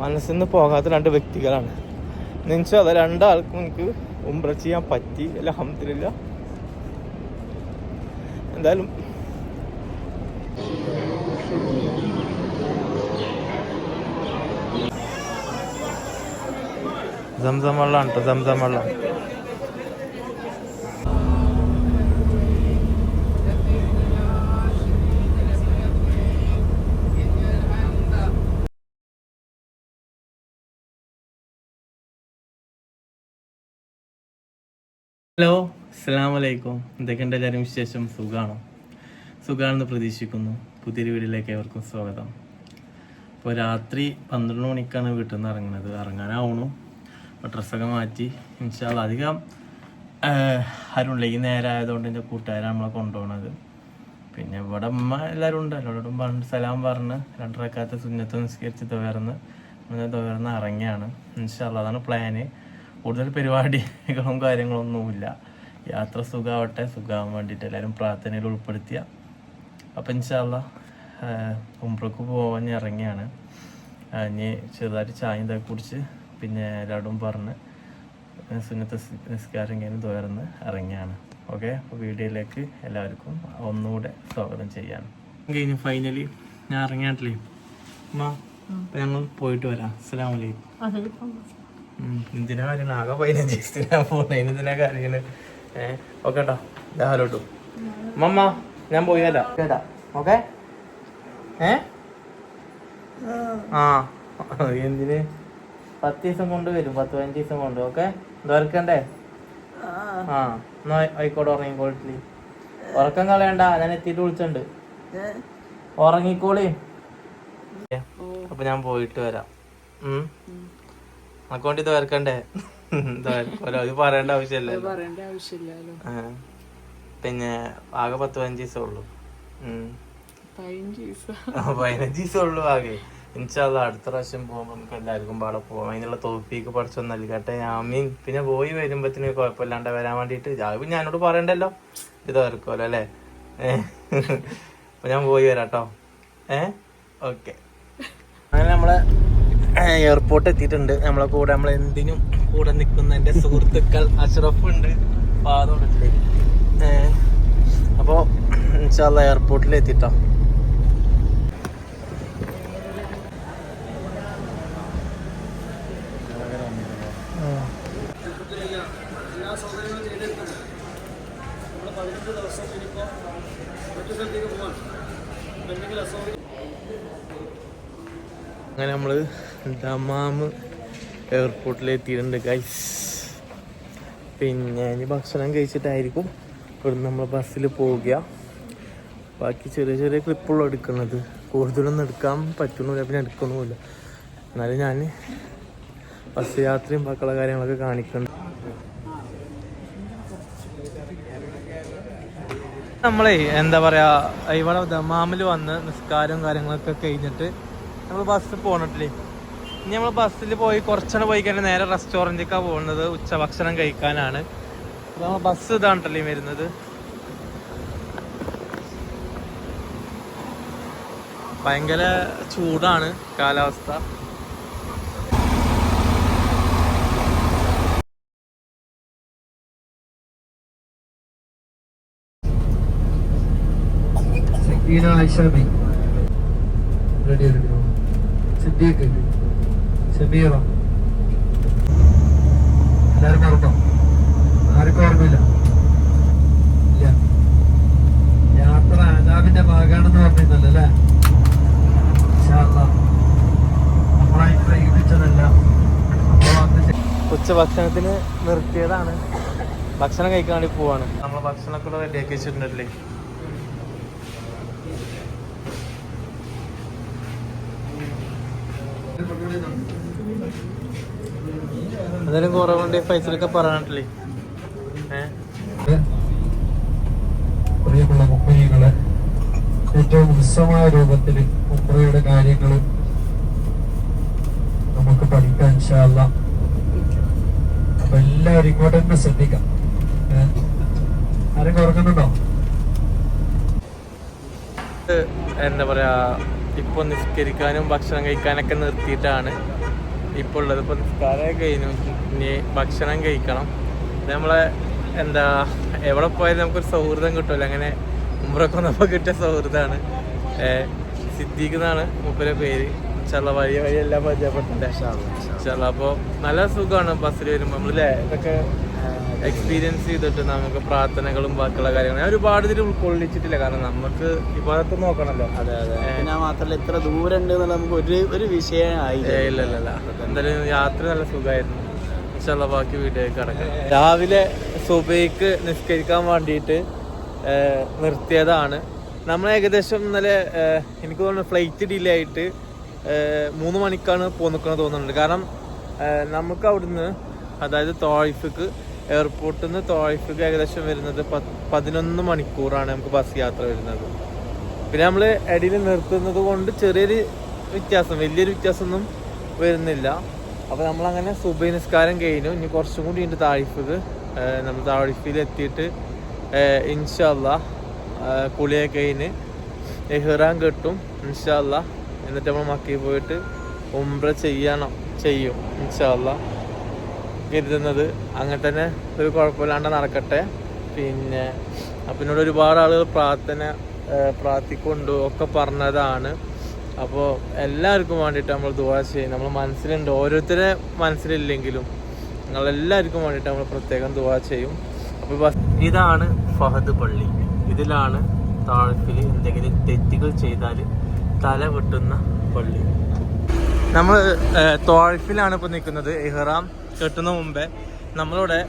മനസ്സിൽ നിന്ന് പോകാത്ത രണ്ട് വ്യക്തികളാണ്. എന്നുവെച്ചാൽ അത് രണ്ടാൾക്കും എനിക്ക് ഉംറ ചെയ്യാൻ പറ്റി. അലഹമില്ല എന്തായാലും സംസം വെള്ളം കേട്ടോ സംസം വെള്ളം ഹലോ അസ്സാം വലൈക്കും എന്തൊക്കെയുണ്ട് എല്ലാവരും വിശേഷം? സുഖമാണോ സുഖമാണെന്ന് പ്രതീക്ഷിക്കുന്നു. പുതിയൊരു വീഡിയോയിലേക്ക് ഏവർക്കും സ്വാഗതം. ഇപ്പോൾ രാത്രി പന്ത്രണ്ട് മണിക്കാണ് വീട്ടിൽ നിന്ന് ഇറങ്ങുന്നത്. ഇറങ്ങാനാവണു അപ്പോൾ ഡ്രസ്സൊക്കെ മാറ്റി. ഇൻഷാൽ അധികം ആരുമില്ല ഈ നേരം ആയതുകൊണ്ട് എന്റെ കൂട്ടുകാരാണ് നമ്മളെ കൊണ്ടുപോകണത് പിന്നെ ഇവിടെ അമ്മ എല്ലാവരും ഉണ്ട്. എല്ലാവരോടും പറഞ്ഞ് സലാം പറഞ്ഞ് രണ്ടരക്കാത്ത സുന്നത്ത് നിസ്കരിച്ച് തുയർന്ന് തുയർന്ന് ഇറങ്ങിയാണ്. ഇൻഷാല്ല അതാണ് പ്ലാന് കൂടുതൽ പരിപാടികളും കാര്യങ്ങളൊന്നുമില്ല. യാത്ര സുഖമാവട്ടെ സുഖമാകാൻ വേണ്ടിയിട്ട് എല്ലാവരും പ്രാർത്ഥനയിൽ ഉൾപ്പെടുത്തിയ. അപ്പം ഇൻഷാല്ല ഉംറക്ക് പോകാൻ ഇറങ്ങിയാണ്. ഇനി ചെറുതായിട്ട് ചായ ഇതൊക്കെ കുടിച്ച് പിന്നെ എല്ലാവരും പറഞ്ഞ് സുന്നത്ത് നിസ്കാരം കഴിഞ്ഞ് തുടർന്ന് ഇറങ്ങിയാണ്. ഓക്കെ? അപ്പോൾ വീഡിയോയിലേക്ക് എല്ലാവർക്കും ഒന്നുകൂടെ സ്വാഗതം ചെയ്യാം കഴിഞ്ഞ് ഫൈനലി ഞാൻ ഇറങ്ങിയാട്ടില്ലേ അമ്മ ഞങ്ങൾ പോയിട്ട് വരാം. അസ്സാം വലൈക്കും. എന്തിനാ കാര്യമാണ് ആകെ പതിനഞ്ച് ദിവസത്തിനാ പോകുന്നത് എന്തിനാ കാര്യമാണ് ഏഹ് ഓക്കെ കേട്ടോ മമ്മ ഞാൻ പോയി കേട്ടാ? ഓക്കെ? ഏ? ആ. എന്തിന്? പത്ത് ദിവസം കൊണ്ട് വരും. പത്ത് പതിനഞ്ച് ദിവസം കൊണ്ട്. ഓക്കെ? ദോർക്കണ്ടേ ആ. എന്നാ ആയിക്കോട്ടെ ഉറങ്ങിക്കോളി ഉറക്കം കളയണ്ട. ഞാൻ എത്തിയിട്ട് വിളിച്ചുണ്ട്. ഉറങ്ങിക്കോളി. അപ്പൊ ഞാൻ പോയിട്ട് വരാം. ഉം? അക്കൗണ്ട് ഇത് വരക്കണ്ടേ? ഇത് പറയേണ്ട ആവശ്യമില്ല പറയേണ്ട ആവശ്യമില്ലല്ലോ. പിന്നെ ആകെ പത്ത് പതിനഞ്ച് ദിവസമേ ഉള്ളൂ. പതിനഞ്ച് ദിവസം. ഉള്ളു ദിവസമേ ഉള്ളൂ ആകെ. ഇൻഷാല്ല അടുത്ത പ്രാവശ്യം പോകുമ്പോൾ നമുക്ക് എല്ലാവർക്കും പാടെ പോകാം അതിനുള്ള തോപ്പിക്ക് പഠിച്ചൊന്നും നൽകട്ടെ. ആമീൻ. പിന്നെ പോയി വരുമ്പത്തിന് കുഴപ്പമില്ലാണ്ട് വരാൻ വേണ്ടിട്ട് അത് ഞാനോട് പറയണ്ടല്ലോ. ഇത് ഓർക്കുമല്ലോ അല്ലേ? ഏഹ് ഞാൻ പോയി വരാട്ടോ ഏഹ് ഓക്കെ. അങ്ങനെ നമ്മളെ എയർപോർട്ട് എത്തിയിട്ടുണ്ട്. നമ്മളെ കൂടെ നമ്മൾ എന്തിനും കൂടെ നിൽക്കുന്ന എന്റെ സുഹൃത്തുക്കൾ അഷ്റഫ് ഉണ്ട്. പാതോടുണ്ട് ഏഹ് അപ്പോൾ ഇൻഷാല്ല എയർപോർട്ടിൽ എത്തിട്ടോ. അങ്ങനെ നമ്മൾ ദമാമ് എയർപോർട്ടിൽ എത്തിയിട്ടുണ്ട് ഗൈസ് പിന്നെ ഇനി ഭക്ഷണം കഴിച്ചിട്ടായിരിക്കും ഇവിടെ നമ്മൾ ബസ്സിൽ പോവുക. ബാക്കി ചെറിയ ചെറിയ ക്ലിപ്പുള്ള എടുക്കുന്നത്. കൂടുതലൊന്നും എടുക്കാൻ പറ്റുന്നില്ല പിന്നെ എടുക്കണമില്ല എന്നാലും ഞാൻ ബസ് യാത്രയും ബാക്കിയുള്ള കാര്യങ്ങളൊക്കെ കാണിക്കുന്നുണ്ട്. നമ്മളെ എന്താ പറയാ ഇവിടെ ദമാമിൽ വന്ന് നിസ്കാരവും കാര്യങ്ങളൊക്കെ കഴിഞ്ഞിട്ട് നമ്മൾ ബസ് പോണിട്ടില്ലേ ഇനി നമ്മൾ ബസ്സിൽ പോയി കുറച്ചുകൂടെ പോയി കഴിഞ്ഞാൽ നേരെ റെസ്റ്റോറന്റിലേക്കാണ് പോകുന്നത് ഉച്ചഭക്ഷണം കഴിക്കാനാണ്. അപ്പോൾ നമ്മൾ ബസ് ഇതാണ്ടല്ലേ വരുന്നത്. ഭയങ്കര ചൂടാണ് കാലാവസ്ഥ. സക്കീന ആയിഷാബി റെഡി റെഡി എല്ലാവർക്കും മറന്നോ ആർക്കും ഓർമ്മയില്ല ഇല്ല. യാത്ര ആദാബിന്റെ ഭാഗമാണെന്ന് പറഞ്ഞിരുന്നല്ലോ അല്ലേ. നമ്മളായി ഉച്ചഭക്ഷണത്തിന് നിർത്തിയതാണ്. ഭക്ഷണം കഴിക്കാൻ വേണ്ടി പോവാണ്. നമ്മൾ ഭക്ഷണമൊക്കെ റെഡിയാക്കി വെച്ചിട്ടുണ്ടല്ലേ? അതിനും കുറവുണ്ട് പൈസയൊക്കെ പറയാനിട്ടില്ലേ പ്രിയമുള്ള മുഖ്മിനികളെ ഏറ്റവും ഉത്സവമായ രൂപത്തിൽ ഉമ്രയുടെ കാര്യങ്ങൾ നമുക്ക് പഠിക്കാൻ ഇഷ്ടമല്ല അപ്പൊ എല്ലാവരും ഇങ്ങോട്ട് തന്നെ ശ്രദ്ധിക്കാം. ഏ? ആരെങ്കിലും ഓർക്കുന്നുണ്ടോ? എന്താ പറയാ ഇപ്പൊ നിസ്കരിക്കാനും ഭക്ഷണം കഴിക്കാനൊക്കെ നിർത്തിയിട്ടാണ് ഇപ്പോൾ ഉള്ളത്. ഇപ്പൊ നിസ്കാരമൊക്കെ കഴിഞ്ഞു. ഇനി ഭക്ഷണം കഴിക്കണം. നമ്മളെ എന്താ എവിടെ പോയാലും നമുക്കൊരു സൗഹൃദം കിട്ടുമല്ലോ. അങ്ങനെ ഉമ്രൊക്കെ വന്നപ്പോൾ കിട്ടിയ സൗഹൃദമാണ്. സിദ്ദീഖ് എന്നാണ് മൂപ്പരെ പേര്. ചില വഴി വഴി എല്ലാം പരിചയപ്പെട്ടിട്ടുണ്ട് ചില അപ്പോൾ നല്ല സുഖമാണ് ബസ്സിൽ വരുമ്പോൾ നമ്മളല്ലേ ഇതൊക്കെ എക്സ്പീരിയൻസ് ചെയ്തിട്ട് നമുക്ക് പ്രാർത്ഥനകളും ബാക്കിയുള്ള കാര്യങ്ങളും. ഞാൻ ഒരുപാട് ഇതിൽ ഉൾക്കൊള്ളിച്ചിട്ടില്ല. കാരണം നമുക്ക് ഇപ്പോഴത്തെ നോക്കണല്ലോ. അതെ അതെ. ഞാൻ മാത്രമല്ല ഇത്ര ദൂരം ഉണ്ട് എന്നുള്ള നമുക്ക് ഒരു ഒരു വിഷയമായി ആയില്ല ഇല്ല ഇല്ല എന്തായാലും യാത്ര നല്ല സുഖമായിരുന്നു. ബാക്കി വീട്ടിലേക്ക് കിടക്കാം. രാവിലെ സുബൈക്ക് നിസ്കരിക്കാൻ വേണ്ടിയിട്ട് നിർത്തിയതാണ്. നമ്മൾ ഏകദേശം ഇന്നലെ എനിക്ക് തോന്നുന്നു ഫ്ലൈറ്റ് ഡിലേ ആയിട്ട് മൂന്ന് മണിക്കാണ് പോന്നിക്കണ തോന്നുന്നുണ്ട്. കാരണം നമുക്ക് അവിടുന്ന് അതായത് തോയിഫിക്ക് എയർപോർട്ടിൽ നിന്ന് തോയിഫിക്ക് ഏകദേശം വരുന്നത് പതിനൊന്ന് മണിക്കൂറാണ് നമുക്ക് ബസ് യാത്ര വരുന്നത്. പിന്നെ നമ്മൾ ഇടയിൽ നിർത്തുന്നത് കൊണ്ട് ചെറിയൊരു വ്യത്യാസം വലിയൊരു വ്യത്യാസമൊന്നും വരുന്നില്ല. അപ്പോൾ നമ്മളങ്ങനെ സുബൈ നിസ്കാരം കഴിഞ്ഞു. ഇനി കുറച്ചും കൂടി ഉണ്ട് താഴിഫത് നമ്മൾ താഴിഫിൽ എത്തിയിട്ട് ഇൻഷല്ല കുളിയൊക്കെ കഴിഞ്ഞ് എഹ്റാൻ കിട്ടും ഇൻഷല്ല എന്നിട്ട് നമ്മൾ മക്കി പോയിട്ട് ഉംറ ചെയ്യണം ചെയ്യും ഇൻഷല്ല കരുതുന്നത് അങ്ങനെ തന്നെ ഒരു കുഴപ്പമില്ലാണ്ട് നടക്കട്ടെ. പിന്നെ അപ്പം എന്നോട് ഒരുപാട് ആളുകൾ പ്രാർത്ഥന പ്രാർത്ഥിക്കൊണ്ടു ഒക്കെ പറഞ്ഞതാണ്. അപ്പോൾ എല്ലാവർക്കും വേണ്ടിയിട്ട് നമ്മൾ ദുവാ ചെയ്യും നമ്മൾ മനസ്സിലുണ്ട്. ഓരോരുത്തരെ മനസ്സിലില്ലെങ്കിലും നിങ്ങളെല്ലാവർക്കും വേണ്ടിയിട്ട് നമ്മൾ പ്രത്യേകം ദുവാ ചെയ്യും. അപ്പോൾ ബസ് ഇതാണ് ഫഹദ് പള്ളി. ഇതിലാണ് താഴത്തിൽ എന്തെങ്കിലും തെറ്റുകൾ ചെയ്താൽ തല വെട്ടുന്ന പള്ളി. നമ്മൾ തോഴഫിലാണ് ഇപ്പോൾ നിൽക്കുന്നത്. ഇഹ്റാം കെട്ടുന്ന മുമ്പേ നമ്മളിവിടെ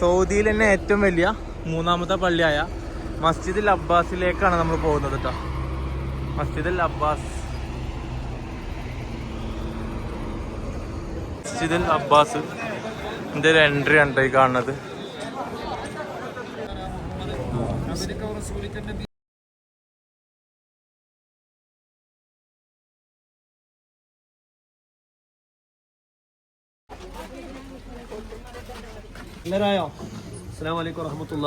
സൗദിയിൽ തന്നെ ഏറ്റവും വലിയ മൂന്നാമത്തെ പള്ളിയായ മസ്ജിദുൽ അബ്ബാസിലേക്കാണ് നമ്മൾ പോകുന്നത് കേട്ടോ മസ്ജിദുൽ അബ്ബാസ്. മസ്ജിദുൽ അബ്ബാസ് ഇതിന്റെ ഒരു എൻട്രി ഉണ്ട് ഈ കാണുന്നത്. എല്ലാരായോ അസ്സാം വലൈക്കും വറഹമത്തുള്ള.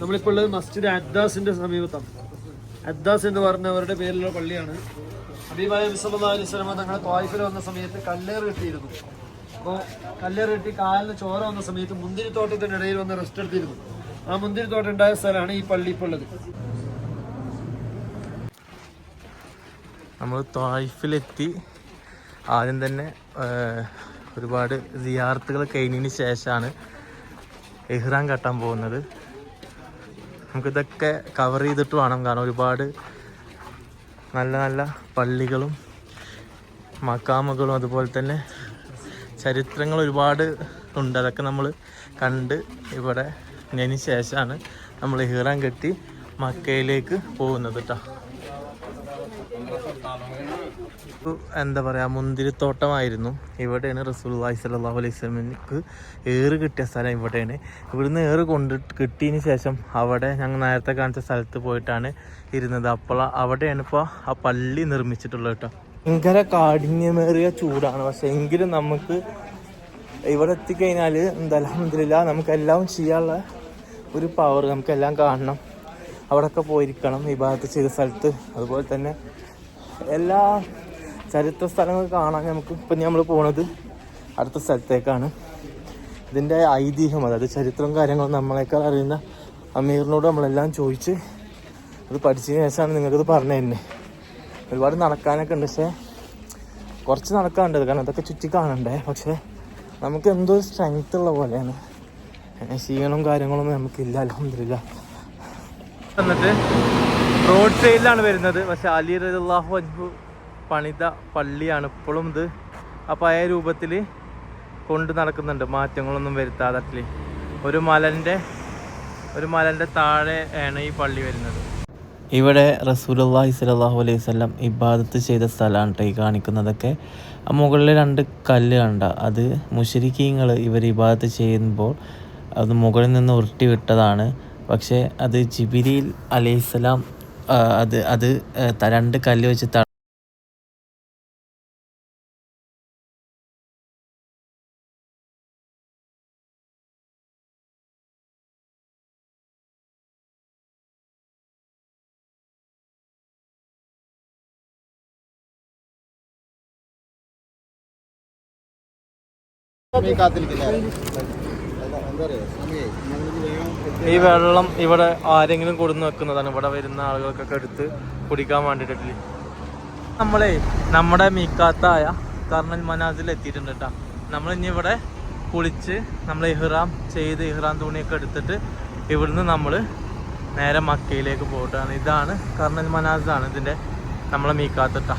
നമ്മളിപ്പോൾ ഉള്ളത് മസ്ജിദ് അദ്ദാസിന്റെ സമീപത്താണ്. അദ്ദാസ് എന്ന് പറഞ്ഞവരുടെ പേരിലുള്ള പള്ളിയാണ്. ഹബീബായ വിസല്ലാ അലൈഹി സ്വലമ തങ്ങളെ തോയ്ഫിൽ വന്ന സമയത്ത് കല്ലേറ് കിട്ടിയിരുന്നു. അപ്പോൾ കല്ലേറ് കിട്ടി കാലിന് ചോര വന്ന സമയത്ത് മുന്തിരിത്തോട്ടത്തിന്റെ ഇടയിൽ വന്ന് റെസ്റ്റ് എടുത്തിരുന്നു. ആ മുന്തിരിത്തോട്ടം ഉണ്ടായ സ്ഥലമാണ് ഈ പള്ളി ഇപ്പോൾ ഉള്ളത്. നമ്മൾ തായിഫിലെത്തി ആദ്യം തന്നെ ഒരുപാട് സിയാർത്തുകൾ കഴിഞ്ഞതിന് ശേഷമാണ് എഹ്റാൻ കെട്ടാൻ പോകുന്നത്. നമുക്കിതൊക്കെ കവർ ചെയ്തിട്ട് വേണം. കാരണം ഒരുപാട് നല്ല നല്ല പള്ളികളും മക്കാമകളും അതുപോലെ തന്നെ ചരിത്രങ്ങൾ ഒരുപാട് ഉണ്ട്. അതൊക്കെ നമ്മൾ കണ്ട് ഇവിടെ ഇതിന് ശേഷമാണ് നമ്മൾ ഹീറാൻ കെട്ടി മക്കയിലേക്ക് പോകുന്നത് കേട്ടോ എന്താ പറയുക മുന്തിരിത്തോട്ടമായിരുന്നു. ഇവിടെയാണ് റസൂലുള്ളാഹി സലാഹു അലൈഹി സ്വലമിക്ക് ഏറ് കിട്ടിയ സ്ഥലം ഇവിടെയാണ്. ഇവിടുന്ന് ഏറ് കൊണ്ട് കിട്ടിയതിന് ശേഷം അവിടെ ഞങ്ങൾ നേരത്തെ കാണിച്ച സ്ഥലത്ത് പോയിട്ടാണ് ഇരുന്നത്. അപ്പോൾ അവിടെയാണ് ഇപ്പോൾ ആ പള്ളി നിർമ്മിച്ചിട്ടുള്ളത് കേട്ടോ. ഭയങ്കര കാഠിന്യമേറിയ ചൂടാണ്. പക്ഷെ എങ്കിലും നമുക്ക് ഇവിടെ എത്തിക്കഴിഞ്ഞാൽ എന്താ അലഹമില്ല നമുക്കെല്ലാം ചെയ്യാനുള്ള ഒരു പവർ നമുക്കെല്ലാം കാണണം. അവിടെയൊക്കെ പോയിരിക്കണം ഈ ഭാഗത്ത് ചെയ്ത സ്ഥലത്ത്. അതുപോലെ തന്നെ എല്ലാ ചരിത്ര സ്ഥലങ്ങൾ കാണാൻ നമുക്ക് ഇപ്പം നമ്മൾ പോണത് അടുത്ത സ്ഥലത്തേക്കാണ്. ഇതിന്റെ ഐതിഹ്യം അതായത് ചരിത്രവും കാര്യങ്ങളും നമ്മളെക്കാൾ അറിയുന്ന അമീറിനോട് നമ്മളെല്ലാം ചോദിച്ച് അത് പഠിച്ചതിന് ശേഷമാണ് നിങ്ങൾക്കിത് പറഞ്ഞു തന്നെ ഒരുപാട് നടക്കാനൊക്കെ ഉണ്ട് പക്ഷേ കുറച്ച് നടക്കാനുണ്ട് കാരണം ഇതൊക്കെ ചുറ്റി കാണണ്ടേ? പക്ഷേ നമുക്ക് എന്തോ സ്ട്രെങ്ത് ഉള്ള പോലെയാണ്. ക്ഷീണവും കാര്യങ്ങളൊന്നും നമുക്കില്ല അലഹമില്ല എന്നിട്ട് റോഡ് സൈഡിലാണ് വരുന്നത്. പക്ഷെ അലി റഹു അൻഹു പണിത പള്ളിയാണ് ഇപ്പോഴും ഇത്. ആ പഴയ രൂപത്തിൽ കൊണ്ട് നടക്കുന്നുണ്ട്. മാറ്റങ്ങളൊന്നും വരുത്താതെ ഒരു മലന്റെ ഒരു മലന്റെ താഴെ ആണ് ഈ പള്ളി വരുന്നത്. ഇവിടെ റസൂലുള്ളാഹി സ്വല്ലല്ലാഹു അലൈഹി വസല്ലം ഇബാദത്ത് ചെയ്ത സ്ഥലമാണ് ഈ കാണിക്കുന്നതൊക്കെ. ആ മുകളിൽ രണ്ട് കല്ല് കണ്ട. അത് മുഷരിക്കീങ്ങൾ ഇവർ ഇബാദത്ത് ചെയ്യുമ്പോൾ അത് മുകളിൽ നിന്ന് ഉരുട്ടി വിട്ടതാണ്. പക്ഷേ അത് ജിബിരിൽ അലൈഹിസ്സലാം അത് അത് രണ്ട് കല്ല് വെച്ച് ഈ വെള്ളം ഇവിടെ ആരെങ്കിലും കൊടുന്ന് വെക്കുന്നതാണ്. ഇവിടെ വരുന്ന ആളുകൾക്കൊക്കെ എടുത്ത് കുടിക്കാൻ വേണ്ടിട്ടില്ല നമ്മളെ നമ്മുടെ മീക്കാത്തായ കർണൽ മനാസിൽ എത്തിയിട്ടുണ്ട് കേട്ടോ. ഇനി ഇവിടെ കുളിച്ച് നമ്മൾ ഇഹ്റാം ചെയ്ത് ഇഹ്റാം തുണിയൊക്കെ എടുത്തിട്ട് ഇവിടുന്ന് നമ്മൾ നേരെ മക്കയിലേക്ക് പോയിട്ടാണ് ഇതാണ് കർണൽ മനാസ് ആണ് ഇതിന്റെ നമ്മളെ മീക്കാത്തിട്ടാ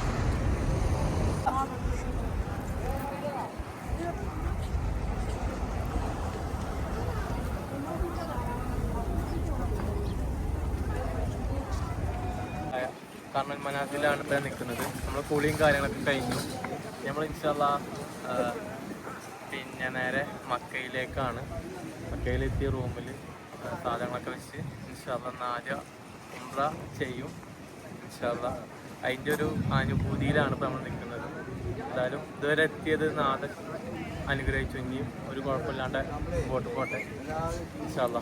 മനാസിലാണ് ഇപ്പോൾ നിൽക്കുന്നത്. നമ്മൾ കുളിയും കാര്യങ്ങളൊക്കെ കഴിഞ്ഞു. നമ്മൾ ഇൻഷാല്ല പിന്നെ നേരെ മക്കയിലേക്കാണ്. മക്കയിലെത്തിയ റൂമിൽ സാധനങ്ങളൊക്കെ വെച്ച് ഇൻഷാല്ല നാല് ഉംറ ചെയ്യും. ഇൻഷാല്ല അതിന്റെ ഒരു അനുഭൂതിയിലാണ് ഇപ്പോൾ നമ്മൾ നിൽക്കുന്നത്. എന്തായാലും ഇതുവരെ എത്തിയത് നാല് അനുഗ്രഹിച്ചു. ഇനിയും ഒരു കുഴപ്പമില്ലാണ്ട് മുമ്പോട്ട് പോട്ടെ. ഇൻഷാല്ല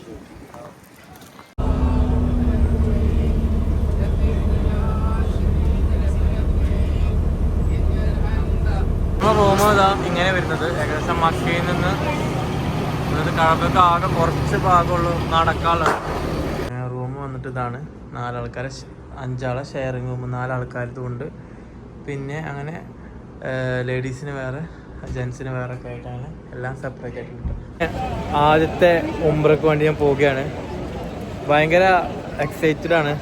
നമ്മുടെ റൂം ഇതാ ഇങ്ങനെ വരുന്നത്. ഏകദേശം മക്കയിൽ നിന്ന് കഴമ്പൊക്കെ ആകെ കുറച്ച് ഭാഗമുള്ളൂ നടക്കാനുള്ളത്. റൂം വന്നിട്ട് ഇതാണ്. നാലാൾക്കാരെ അഞ്ചാളെ ഷെയറിങ് റൂം നാലാൾക്കാരതും ഉണ്ട്. പിന്നെ അങ്ങനെ ലേഡീസിന് വേറെ ജെൻസിന് വേറെ ഒക്കെ ആയിട്ടാണ് എല്ലാം സെപ്പറേറ്റ് ആയിട്ടുണ്ട്. ആദ്യത്തെ ഉംറയ്ക്ക് വേണ്ടി ഞാൻ പോവുകയാണ്. ഭയങ്കര എക്സൈറ്റഡ് ആണ്.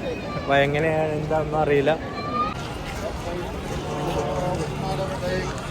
എങ്ങനെയാണ് എന്താണെന്നും അറിയില്ല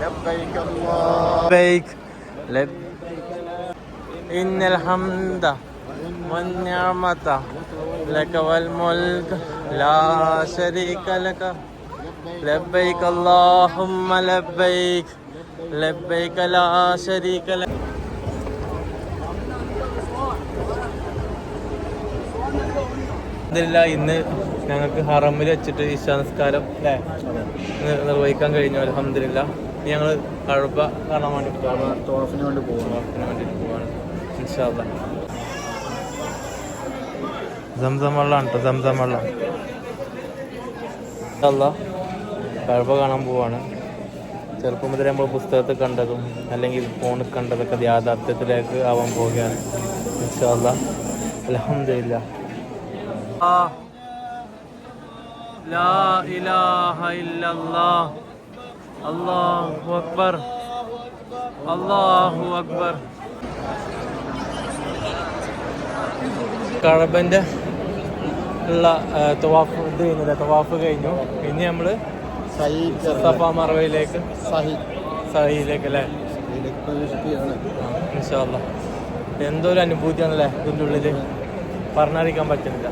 لبيك الله. لبيك. لب. إن الحمد والنعمة لك والملك لا شريك لك. لبيك اللهم لبيك. لبيك لا شريك لك. ഇതില്ല. ഇന്ന് ഞങ്ങൾക്ക് ഹറമിൽ വെച്ചിട്ട് ഇശാനസ്കാരം അല്ലേ നിർവഹിക്കാൻ കഴിഞ്ഞു. അലഹമില്ല ഞങ്ങൾ കഴപ്പ കാണാൻ വേണ്ടിയിട്ട് തോഫിന് വേണ്ടി പോവാണ്. ഇൻഷാല്ല സംസം വെള്ളമാണ് കേട്ടോ സംസം വെള്ളം അല്ല കഴപ്പ കാണാൻ പോവാണ്. ചെറുപ്പം മുതലേ നമ്മൾ പുസ്തകത്തിൽ കണ്ടതും അല്ലെങ്കിൽ ഫോണിൽ കണ്ടതൊക്കെ യാഥാർത്ഥ്യത്തിലേക്ക് ആവാൻ പോവുകയാണ്. ഇൻഷാല്ല അലഹമില്ല لا إله إلا الله الله أكبر അള്ളാഹു അക്ബർ കഴബന്റെ ഉള്ള ആ, തവാഫ് ഇത് കഴിഞ്ഞില്ല തവാഫ് കഴിഞ്ഞു ഇനി നമ്മൾ സഹീദ് സഫ മറവയിലേക്ക് സഹീദ് സഹിയിലേക്ക് അല്ലേ പ്രവേശിക്കുകയാണ് ഇൻഷാല്ല എന്തോ ഒരു അനുഭൂതിയാണല്ലേ ഇതിൻ്റെ ഉള്ളിൽ പറഞ്ഞറിയിക്കാൻ പറ്റുന്നില്ല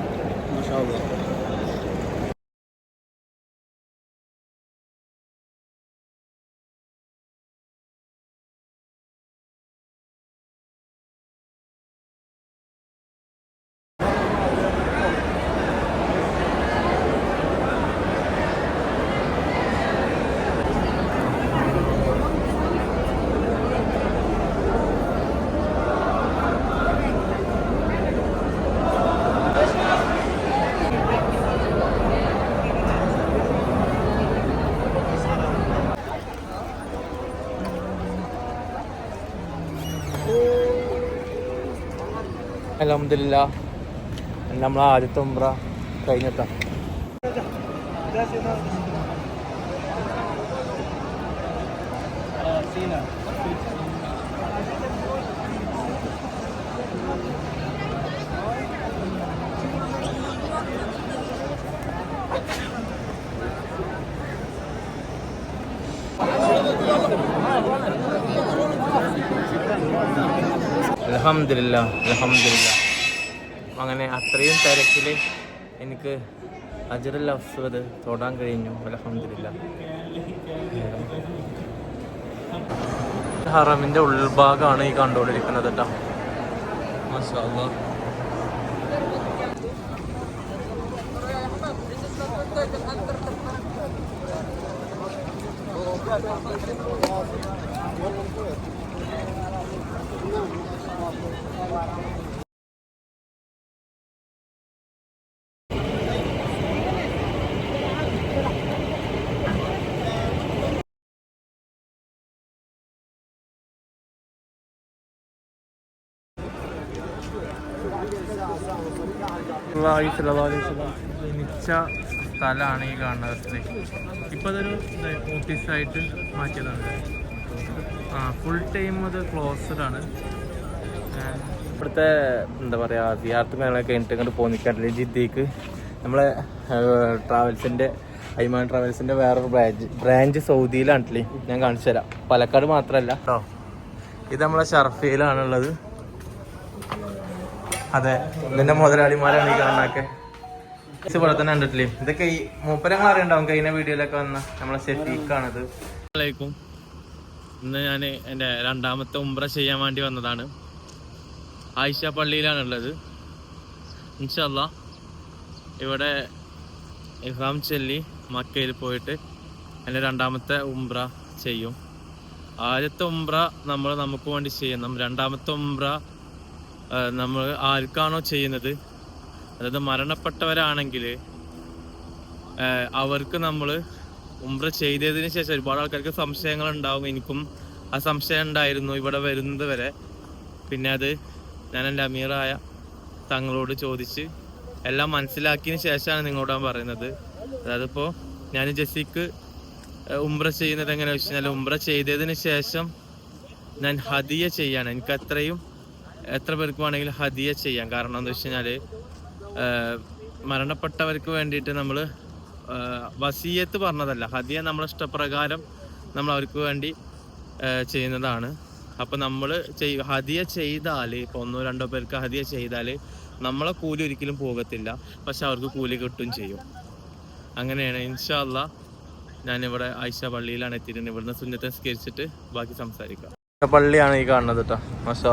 മാഷാ അലഹമില്ല നമ്മൾ ആദ്യത്തെ ഉംറ കഴിഞ്ഞിട്ടാ. അലഹമില്ല അലഹമില്ല അങ്ങനെ അത്രയും തിരക്കിൽ എനിക്ക് അജറുൽ അഫ്സദ് തൊടാൻ കഴിഞ്ഞു അലഹമില്ല ഹറമിന്റെ ഉൾഭാഗമാണ് ഈ കണ്ടുകൊണ്ടിരിക്കുന്നത് കേട്ടോ മാഷാ ജനിച്ച സ്ഥലമാണ് ഈ കാണുന്നത് ഇപ്പൊ അതൊരു ഓഫീസായിട്ട് മാറ്റിയതാണ്. ആ ഫുൾ ടൈം അത് ക്ലോസ്ഡ് ആണ്. ഇവിടുത്തെ എന്താ പറയാ സിയാർത്ത് മേളൊക്കെ കഴിഞ്ഞിട്ട് ഇങ്ങോട്ട് പോന്നിക്കാട്ടില്ല ജിദ്ദിക്ക് നമ്മളെ ട്രാവൽസിന്റെ അയ്മാൻ ട്രാവൽസിന്റെ വേറൊരു ബ്രാഞ്ച് ബ്രാഞ്ച് സൗദിയിലാണല്ലേ. ഞാൻ കാണിച്ചു തരാം. പാലക്കാട് മാത്രമല്ല കേട്ടോ ഇത് നമ്മളെ ഷർഫയിലാണുള്ളത്. അതെ ഇതിന്റെ മുതലാളിമാരാണ് ഈ കാണാനൊക്കെ ഇത് ഇവിടെ തന്നെ കണ്ടിട്ടില്ലേ? ഇതൊക്കെ ഈ മൂപ്പരങ്ങൾ അറിയണ്ടാവും. കഴിഞ്ഞ വീഡിയോയിലൊക്കെ വന്ന നമ്മളെ ഷെഫീഖാണിത് ഇന്ന് ഞാൻ എന്റെ രണ്ടാമത്തെ ഉംറ ചെയ്യാൻ വേണ്ടി വന്നതാണ്. ആയിഷ പള്ളിയിലാണുള്ളത്. ഇൻഷല്ല ഇവിടെ ഇഹ്റാം ചെല്ലി മക്കയിൽ പോയിട്ട് എന്റെ രണ്ടാമത്തെ ഉംറ ചെയ്യും. ആദ്യത്തെ ഉംറ നമ്മൾ നമുക്ക് വേണ്ടി ചെയ്യണം. രണ്ടാമത്തെ ഉംറ നമ്മൾ ആർക്കാണോ ചെയ്യുന്നത്? അതായത് മരണപ്പെട്ടവരാണെങ്കിൽ അവർക്ക് നമ്മൾ ഉംറ ചെയ്തതിന് ശേഷം ഒരുപാട് ആൾക്കാർക്ക് സംശയങ്ങൾ ഉണ്ടാവും എനിക്കും ആ സംശയം ഉണ്ടായിരുന്നു ഇവിടെ വരുന്നത് വരെ. പിന്നെ അത് ഞാൻ എന്റെ അമീറായ തങ്ങളോട് ചോദിച്ച് എല്ലാം മനസ്സിലാക്കിയതിന് ശേഷമാണ് നിങ്ങളോട് ഞാൻ പറയുന്നത്. അതായത് ഇപ്പോൾ ഞാൻ ജെസ്സിക്ക് ഉംറ ചെയ്യുന്നത് എങ്ങനെയാണെന്ന് വെച്ച് കഴിഞ്ഞാൽ ഉംറ ചെയ്തതിന് ശേഷം ഞാൻ ഹദിയ ചെയ്യാണ്. എനിക്ക് അത്രയും എത്ര പേർക്ക് വേണമെങ്കിലും ഹദിയ ചെയ്യാം. കാരണം എന്താ വെച്ച് കഴിഞ്ഞാൽ മരണപ്പെട്ടവർക്ക് വേണ്ടിയിട്ട് നമ്മൾ വസീയത്ത് പറഞ്ഞതല്ല. ഹദിയ നമ്മളെ ഇഷ്ടപ്രകാരം നമ്മൾ അവർക്ക് വേണ്ടി ചെയ്യുന്നതാണ്. അപ്പം നമ്മൾ ചെയ് ഹദിയ ചെയ്താൽ ഇപ്പോൾ ഒന്നോ രണ്ടോ പേർക്ക് ഹദിയ ചെയ്താൽ നമ്മളെ കൂലി ഒരിക്കലും പോകത്തില്ല. പക്ഷെ അവർക്ക് കൂലി കിട്ടും ചെയ്യും. അങ്ങനെയാണ്. ഇൻഷാല്ല ഞാനിവിടെ ആയിഷ പള്ളിയിലാണ് എത്തിയിരുന്നത് ഇവിടുന്ന് സുന്നത്തെ സ്കരിച്ചിട്ട് ബാക്കി സംസാരിക്കാം. പള്ളിയാണ് ഈ കാണുന്നത് കേട്ടോ മാഷാ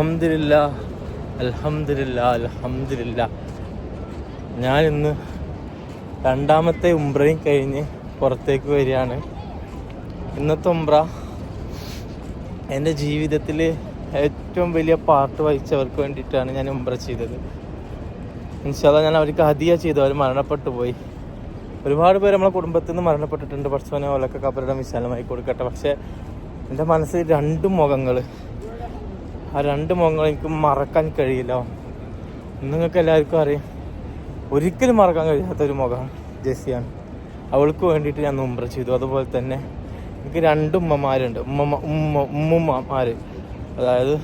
അലഹമില്ല അലഹമില്ല ഞാൻ ഇന്ന് രണ്ടാമത്തെ ഉംബ്രയും കഴിഞ്ഞ് പുറത്തേക്ക് വരികയാണ്. ഇന്നത്തെ ഉംബ്ര എന്റെ ജീവിതത്തിൽ ഏറ്റവും വലിയ പാർട്ട് വഹിച്ചവർക്ക് വേണ്ടിയിട്ടാണ് ഞാൻ ഉംബ്ര ചെയ്തത്. ഇൻഷാല്ല ഞാൻ അവർക്ക് ഹദിയ ചെയ്തു അവർ മരണപ്പെട്ടു പോയി. ഒരുപാട് പേര് നമ്മളെ കുടുംബത്തിൽ നിന്ന് മരണപ്പെട്ടിട്ടുണ്ട്. പക്ഷേ ഓലൊക്കെ വിശാലമായി കൊടുക്കട്ടെ. പക്ഷേ എന്റെ മനസ്സിൽ രണ്ട് മുഖങ്ങൾ ആ രണ്ട് മുഖങ്ങൾ എനിക്ക് മറക്കാൻ കഴിയില്ല. നിങ്ങൾക്ക് എല്ലാവർക്കും അറിയാം. ഒരിക്കലും മറക്കാൻ കഴിയാത്ത ഒരു മുഖം ജെസ്സിയാണ്. അവൾക്ക് വേണ്ടിയിട്ട് ഞാൻ ഉംറ ചെയ്തു. അതുപോലെ തന്നെ എനിക്ക് രണ്ട് ഉമ്മമാരുണ്ട്. ഉമ്മ ഉമ്മ ഉമ്മുമ്മമാർ അതായത്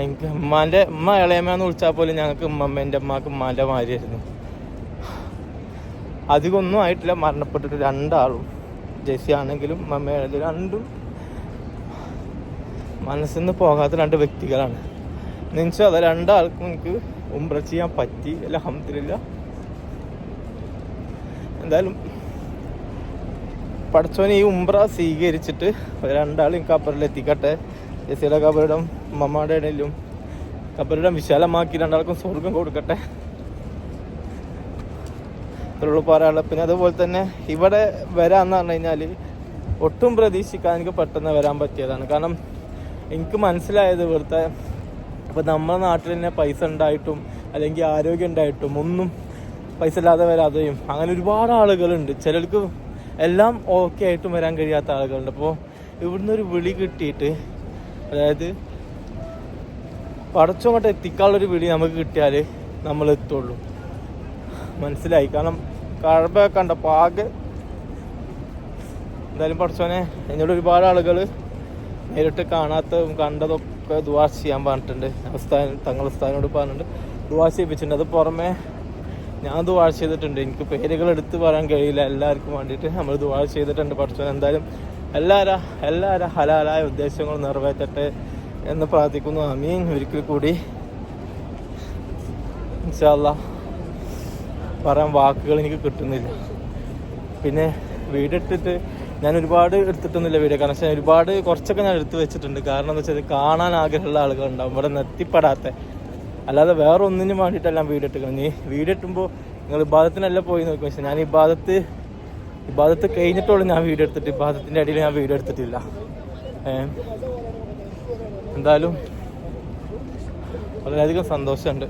എനിക്ക് ഉമ്മാന്റെ ഉമ്മ ഇളയമ്മയെന്ന് വിളിച്ചാൽ പോലും ഞങ്ങൾക്ക് ഉമ്മമ്മേന്റെ ഉമ്മക്ക് ഉമ്മാന്റെ മാരിയായിരുന്നു അധികമൊന്നും ആയിട്ടില്ല. മരണപ്പെട്ടിട്ട് രണ്ടാളും ജെസ്സി ആണെങ്കിലും ഉമ്മമ്മയാണെങ്കിലും രണ്ടും മനസ്സിൽ നിന്ന് പോകാത്ത രണ്ട് വ്യക്തികളാണ്. എന്നുവെച്ചാൽ അത് രണ്ടാൾക്കും എനിക്ക് ഉംറ ചെയ്യാൻ പറ്റി. അലഹമില്ല എന്തായാലും പഠിച്ചോനെ ഈ ഉംറ സ്വീകരിച്ചിട്ട് രണ്ടാളും കബറിൽ എത്തിക്കട്ടെ. ജസീല കബറിടം ഉമ്മമ്മയുടെ ഇടയിലും. കബറിടം വിശാലമാക്കി രണ്ടാൾക്കും സ്വർഗം കൊടുക്കട്ടെ. ഇത്രയുള്ളൂ പറയാനുള്ളത്. പിന്നെ അതുപോലെ തന്നെ ഇവിടെ വരാന്ന് പറഞ്ഞു കഴിഞ്ഞാൽ ഒട്ടും പ്രതീക്ഷിക്കാൻ എനിക്ക് പെട്ടെന്ന് വരാൻ പറ്റിയതാണ്. കാരണം എനിക്ക് മനസ്സിലായത് ഇവിടുത്തെ ഇപ്പം നമ്മുടെ നാട്ടിൽ തന്നെ പൈസ ഉണ്ടായിട്ടും അല്ലെങ്കിൽ ആരോഗ്യം ഉണ്ടായിട്ടും ഒന്നും പൈസ ഇല്ലാതെ വരാതെയും അങ്ങനെ ഒരുപാട് ആളുകളുണ്ട്. ചിലർക്ക് എല്ലാം ഓക്കെ ആയിട്ടും വരാൻ കഴിയാത്ത ആളുകളുണ്ട്. അപ്പോൾ ഇവിടുന്ന് ഒരു വിളി കിട്ടിയിട്ട് അതായത് പടച്ചോങ്ങോട്ട് എത്തിക്കാനുള്ളൊരു വിളി നമുക്ക് കിട്ടിയാൽ നമ്മൾ എത്തുള്ളൂ. മനസ്സിലായി? കാരണം കഴമ്പ കണ്ടപ്പോൾ ആകെ എന്തായാലും പടച്ചോനെ എന്നോട് ഒരുപാട് ആളുകൾ നേരിട്ട് കാണാത്തതും കണ്ടതൊക്കെ ദുവാ ചെയ്യാൻ പറഞ്ഞിട്ടുണ്ട്. ഉസ്താൻ തങ്ങൾ സ്ഥാനോട് പറഞ്ഞിട്ടുണ്ട്. ദുവാ ചെയ്യിപ്പിച്ചിട്ടുണ്ട്. അത് പുറമെ ഞാൻ ദുവാ ചെയ്തിട്ടുണ്ട്. എനിക്ക് പേരുകൾ എടുത്ത് പറയാൻ കഴിയില്ല. എല്ലാവർക്കും വേണ്ടിയിട്ട് നമ്മൾ ദുവാ ചെയ്തിട്ടുണ്ട്. പഠിച്ചു എന്തായാലും എല്ലാവരും എല്ലാവരും ഹലാലായ ഉദ്ദേശങ്ങൾ നിറവേറ്റട്ടെ എന്ന് പ്രാർത്ഥിക്കുന്നു. അമീൻ ഒരിക്കൽ കൂടി ഇൻഷാല്ല പറയാൻ വാക്കുകൾ എനിക്ക് കിട്ടുന്നില്ല. പിന്നെ വീഡിയോ ഇട്ടിട്ട് ഞാൻ ഒരുപാട് എടുത്തിട്ടൊന്നുമില്ല വീഡിയോ കാരണം വെച്ചാൽ ഒരുപാട് കുറച്ചൊക്കെ ഞാൻ എടുത്ത് വെച്ചിട്ടുണ്ട്. കാരണം എന്താ വെച്ചാൽ കാണാൻ ആഗ്രഹമുള്ള ആളുകളുണ്ടാവും. ഇവിടെ നിന്ന് അല്ലാതെ വേറെ ഒന്നിനും വേണ്ടിയിട്ടല്ല വീഡിയോ എടുക്കണം നീ വീഡിയോ ഇട്ടുമ്പോൾ നിങ്ങൾ ഇബാദത്തിനല്ല പോയി നോക്കി. പക്ഷേ ഞാൻ ഇബാദത്ത് ഇബാദത്ത് കഴിഞ്ഞിട്ടുള്ളൂ ഞാൻ വീഡിയോ എടുത്തിട്ട്. ഇബാദത്തിന്റെ അടിയിൽ ഞാൻ വീഡിയോ എടുത്തിട്ടില്ല. എന്തായാലും വളരെയധികം സന്തോഷമുണ്ട്.